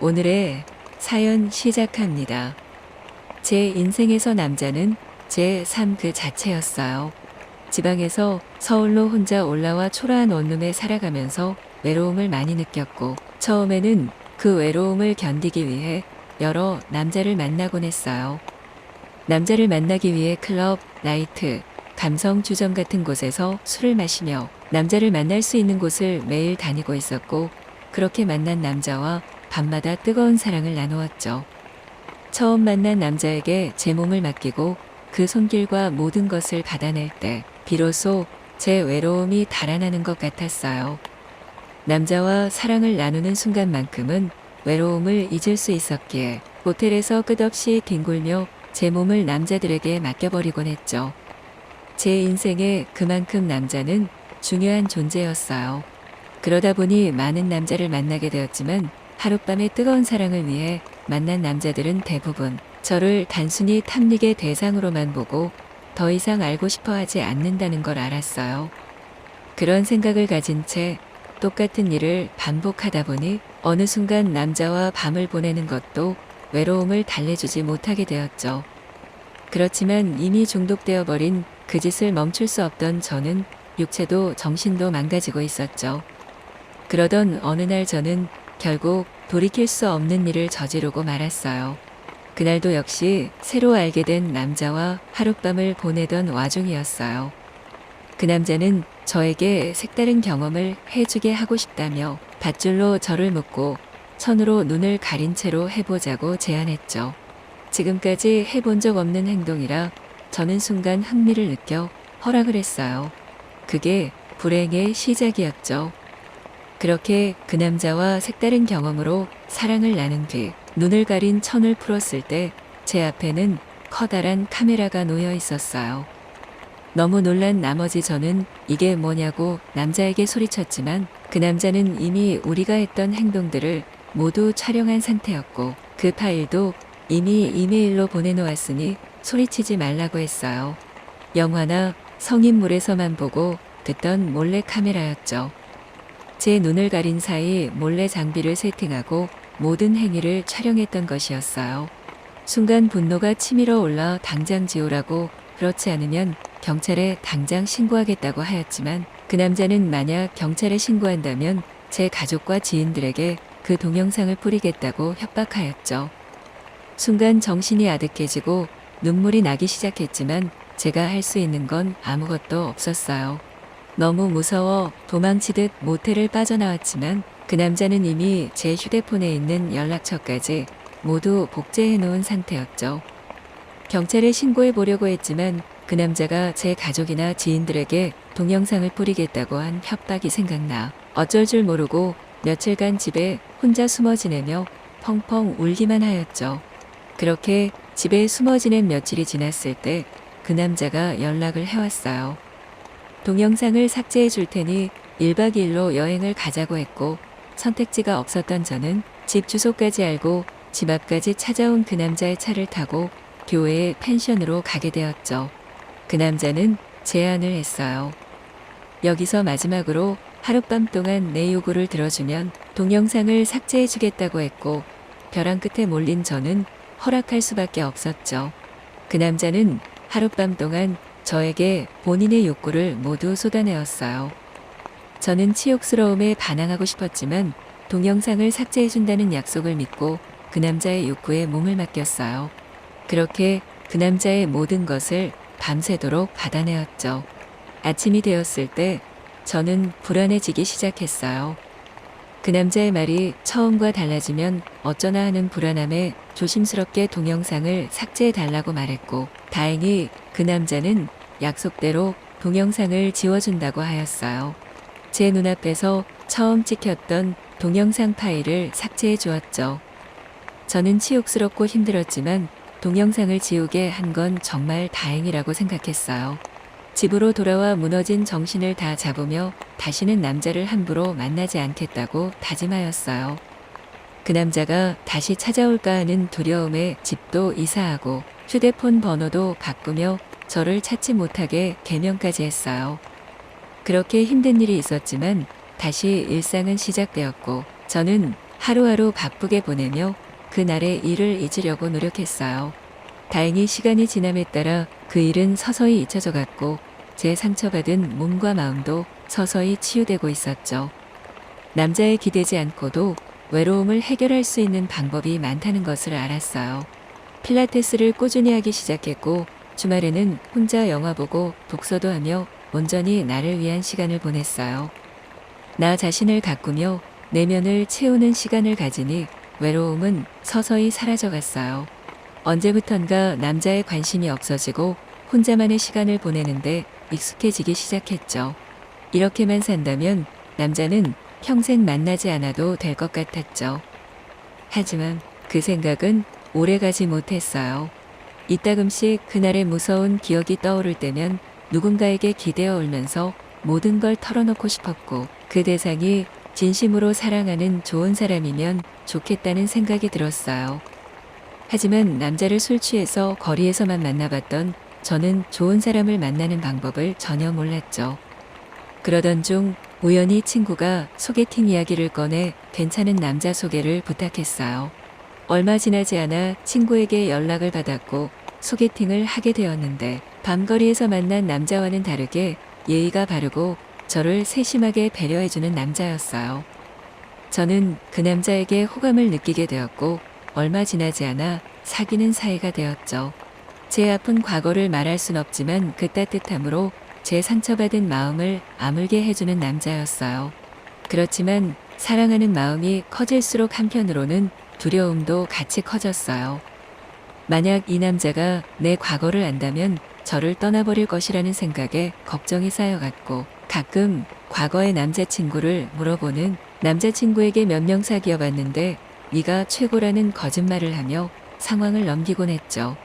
오늘의 사연 시작합니다. 제 인생에서 남자는 제 삶 그 자체였어요. 지방에서 서울로 혼자 올라와 초라한 원룸에 살아가면서 외로움을 많이 느꼈고 처음에는 그 외로움을 견디기 위해 여러 남자를 만나곤 했어요. 남자를 만나기 위해 클럽, 나이트, 감성 주점 같은 곳에서 술을 마시며 남자를 만날 수 있는 곳을 매일 다니고 있었고 그렇게 만난 남자와 밤마다 뜨거운 사랑을 나누었죠. 처음 만난 남자에게 제 몸을 맡기고 그 손길과 모든 것을 받아낼 때 비로소 제 외로움이 달아나는 것 같았어요. 남자와 사랑을 나누는 순간만큼은 외로움을 잊을 수 있었기에 호텔에서 끝없이 뒹굴며 제 몸을 남자들에게 맡겨버리곤 했죠. 제 인생에 그만큼 남자는 중요한 존재였어요. 그러다 보니 많은 남자를 만나게 되었지만 하룻밤의 뜨거운 사랑을 위해 만난 남자들은 대부분 저를 단순히 탐닉의 대상으로만 보고 더 이상 알고 싶어 하지 않는다는 걸 알았어요. 그런 생각을 가진 채 똑같은 일을 반복하다 보니 어느 순간 남자와 밤을 보내는 것도 외로움을 달래주지 못하게 되었죠. 그렇지만 이미 중독되어 버린 그 짓을 멈출 수 없던 저는 육체도 정신도 망가지고 있었죠. 그러던 어느 날 저는 결국 돌이킬 수 없는 일을 저지르고 말았어요. 그날도 역시 새로 알게 된 남자와 하룻밤을 보내던 와중이었어요. 그 남자는 저에게 색다른 경험을 해주게 하고 싶다며 밧줄로 저를 묶고 천으로 눈을 가린 채로 해보자고 제안했죠. 지금까지 해본 적 없는 행동이라 저는 순간 흥미를 느껴 허락을 했어요. 그게 불행의 시작이었죠. 그렇게 그 남자와 색다른 경험으로 사랑을 나눈 뒤 눈을 가린 천을 풀었을 때 제 앞에는 커다란 카메라가 놓여 있었어요. 너무 놀란 나머지 저는 이게 뭐냐고 남자에게 소리쳤지만 그 남자는 이미 우리가 했던 행동들을 모두 촬영한 상태였고 그 파일도 이미 이메일로 보내놓았으니 소리치지 말라고 했어요. 영화나 성인물에서만 보고 듣던 몰래 카메라였죠. 제 눈을 가린 사이 몰래 장비를 세팅하고 모든 행위를 촬영했던 것이었어요. 순간 분노가 치밀어 올라 당장 지우라고 그렇지 않으면 경찰에 당장 신고하겠다고 하였지만 그 남자는 만약 경찰에 신고한다면 제 가족과 지인들에게 그 동영상을 뿌리겠다고 협박하였죠. 순간 정신이 아득해지고 눈물이 나기 시작했지만 제가 할 수 있는 건 아무것도 없었어요. 너무 무서워 도망치듯 모텔을 빠져나왔지만 그 남자는 이미 제 휴대폰에 있는 연락처까지 모두 복제해 놓은 상태였죠. 경찰에 신고해 보려고 했지만 그 남자가 제 가족이나 지인들에게 동영상을 뿌리겠다고 한 협박이 생각나 어쩔 줄 모르고 며칠간 집에 혼자 숨어 지내며 펑펑 울기만 하였죠. 그렇게 집에 숨어 지낸 며칠이 지났을 때 그 남자가 연락을 해왔어요. 동영상을 삭제해 줄 테니 1박 2일로 여행을 가자고 했고 선택지가 없었던 저는 집 주소까지 알고 집 앞까지 찾아온 그 남자의 차를 타고 교회의 펜션으로 가게 되었죠. 그 남자는 제안을 했어요. 여기서 마지막으로 하룻밤 동안 내 요구를 들어주면 동영상을 삭제해 주겠다고 했고 벼랑 끝에 몰린 저는 허락할 수밖에 없었죠. 그 남자는 하룻밤 동안 저에게 본인의 욕구를 모두 쏟아내었어요. 저는 치욕스러움에 반항하고 싶었지만 동영상을 삭제해준다는 약속을 믿고 그 남자의 욕구에 몸을 맡겼어요. 그렇게 그 남자의 모든 것을 밤새도록 받아내었죠. 아침이 되었을 때 저는 불안해지기 시작했어요. 그 남자의 말이 처음과 달라지면 어쩌나 하는 불안함에 조심스럽게 동영상을 삭제해 달라고 말했고 다행히 그 남자는 약속대로 동영상을 지워준다고 하였어요. 제 눈앞에서 처음 찍혔던 동영상 파일을 삭제해 주었죠. 저는 치욕스럽고 힘들었지만 동영상을 지우게 한 건 정말 다행이라고 생각했어요. 집으로 돌아와 무너진 정신을 다 잡으며 다시는 남자를 함부로 만나지 않겠다고 다짐하였어요. 그 남자가 다시 찾아올까 하는 두려움에 집도 이사하고 휴대폰 번호도 바꾸며 저를 찾지 못하게 개명까지 했어요. 그렇게 힘든 일이 있었지만 다시 일상은 시작되었고 저는 하루하루 바쁘게 보내며 그날의 일을 잊으려고 노력했어요. 다행히 시간이 지남에 따라 그 일은 서서히 잊혀져 갔고 제 상처받은 몸과 마음도 서서히 치유되고 있었죠. 남자에 기대지 않고도 외로움을 해결할 수 있는 방법이 많다는 것을 알았어요. 필라테스를 꾸준히 하기 시작했고 주말에는 혼자 영화 보고 독서도 하며 온전히 나를 위한 시간을 보냈어요. 나 자신을 가꾸며 내면을 채우는 시간을 가지니 외로움은 서서히 사라져 갔어요. 언제부턴가 남자에 관심이 없어지고 혼자만의 시간을 보내는데 익숙해지기 시작했죠. 이렇게만 산다면 남자는 평생 만나지 않아도 될 것 같았죠. 하지만 그 생각은 오래 가지 못했어요. 이따금씩 그날의 무서운 기억이 떠오를 때면 누군가에게 기대어 울면서 모든 걸 털어놓고 싶었고 그 대상이 진심으로 사랑하는 좋은 사람이면 좋겠다는 생각이 들었어요. 하지만 남자를 술 취해서 거리에서만 만나봤던 저는 좋은 사람을 만나는 방법을 전혀 몰랐죠. 그러던 중 우연히 친구가 소개팅 이야기를 꺼내 괜찮은 남자 소개를 부탁했어요. 얼마 지나지 않아 친구에게 연락을 받았고 소개팅을 하게 되었는데 밤거리에서 만난 남자와는 다르게 예의가 바르고 저를 세심하게 배려해주는 남자였어요. 저는 그 남자에게 호감을 느끼게 되었고 얼마 지나지 않아 사귀는 사이가 되었죠. 제 아픈 과거를 말할 순 없지만 그 따뜻함으로 제 상처받은 마음을 아물게 해주는 남자였어요. 그렇지만 사랑하는 마음이 커질수록 한편으로는 두려움도 같이 커졌어요. 만약 이 남자가 내 과거를 안다면 저를 떠나버릴 것이라는 생각에 걱정이 쌓여갔고 가끔 과거의 남자친구를 물어보는 남자친구에게 몇 명 사귀어 봤는데 네가 최고라는 거짓말을 하며 상황을 넘기곤 했죠.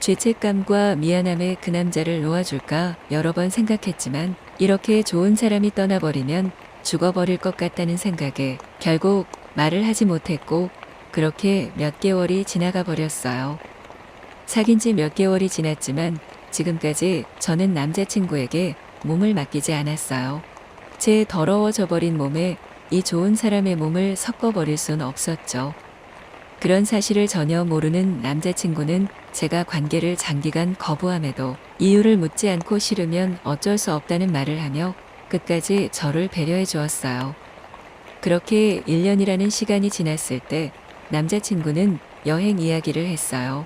죄책감과 미안함에 그 남자를 놓아줄까 여러 번 생각했지만 이렇게 좋은 사람이 떠나버리면 죽어버릴 것 같다는 생각에 결국 말을 하지 못했고 그렇게 몇 개월이 지나가 버렸어요. 사귄 지 몇 개월이 지났지만 지금까지 저는 남자친구에게 몸을 맡기지 않았어요. 제 더러워져 버린 몸에 이 좋은 사람의 몸을 섞어버릴 순 없었죠. 그런 사실을 전혀 모르는 남자친구는 제가 관계를 장기간 거부함에도 이유를 묻지 않고 싫으면 어쩔 수 없다는 말을 하며 끝까지 저를 배려해 주었어요. 그렇게 1년이라는 시간이 지났을 때 남자친구는 여행 이야기를 했어요.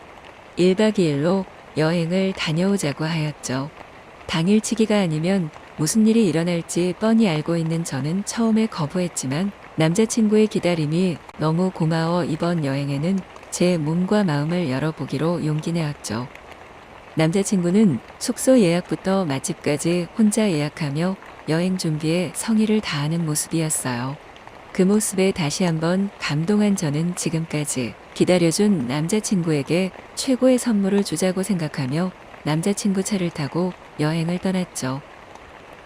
1박 2일로 여행을 다녀오자고 하였죠. 당일치기가 아니면 무슨 일이 일어날지 뻔히 알고 있는 저는 처음에 거부했지만 남자친구의 기다림이 너무 고마워 이번 여행에는 제 몸과 마음을 열어보기로 용기 내었죠. 남자친구는 숙소 예약부터 맛집까지 혼자 예약하며 여행 준비에 성의를 다하는 모습이었어요. 그 모습에 다시 한번 감동한 저는 지금까지 기다려준 남자친구에게 최고의 선물을 주자고 생각하며 남자친구 차를 타고 여행을 떠났죠.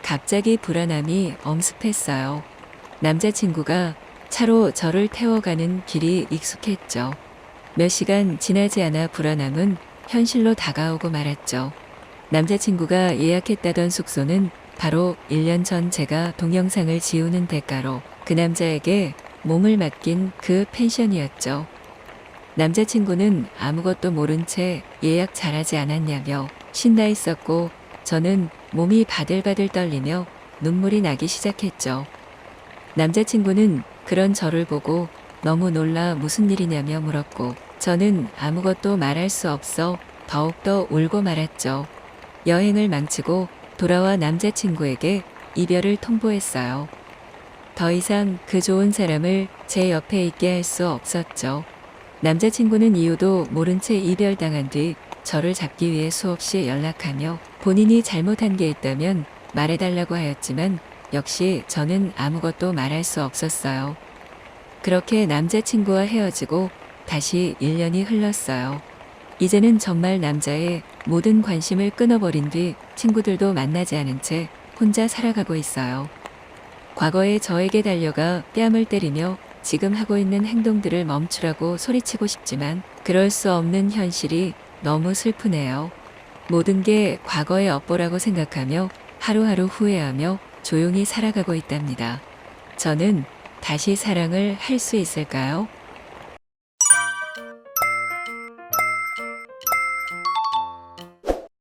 갑자기 불안함이 엄습했어요. 남자친구가 차로 저를 태워가는 길이 익숙했죠. 몇 시간 지나지 않아 불안함은 현실로 다가오고 말았죠. 남자친구가 예약했다던 숙소는 바로 1년 전 제가 동영상을 지우는 대가로 그 남자에게 몸을 맡긴 그 펜션이었죠. 남자친구는 아무것도 모른 채 예약 잘하지 않았냐며 신나 있었고 저는 몸이 바들바들 떨리며 눈물이 나기 시작했죠. 남자친구는 그런 저를 보고 너무 놀라 무슨 일이냐며 물었고 저는 아무것도 말할 수 없어 더욱더 울고 말았죠. 여행을 망치고 돌아와 남자친구에게 이별을 통보했어요. 더 이상 그 좋은 사람을 제 옆에 있게 할 수 없었죠. 남자친구는 이유도 모른 채 이별당한 뒤 저를 잡기 위해 수없이 연락하며 본인이 잘못한 게 있다면 말해달라고 하였지만 역시 저는 아무것도 말할 수 없었어요. 그렇게 남자친구와 헤어지고 다시 1년이 흘렀어요. 이제는 정말 남자의 모든 관심을 끊어버린 뒤 친구들도 만나지 않은 채 혼자 살아가고 있어요. 과거에 저에게 달려가 뺨을 때리며 지금 하고 있는 행동들을 멈추라고 소리치고 싶지만 그럴 수 없는 현실이 너무 슬프네요. 모든 게 과거의 업보라고 생각하며 하루하루 후회하며 조용히 살아가고 있답니다. 저는 다시 사랑을 할 수 있을까요?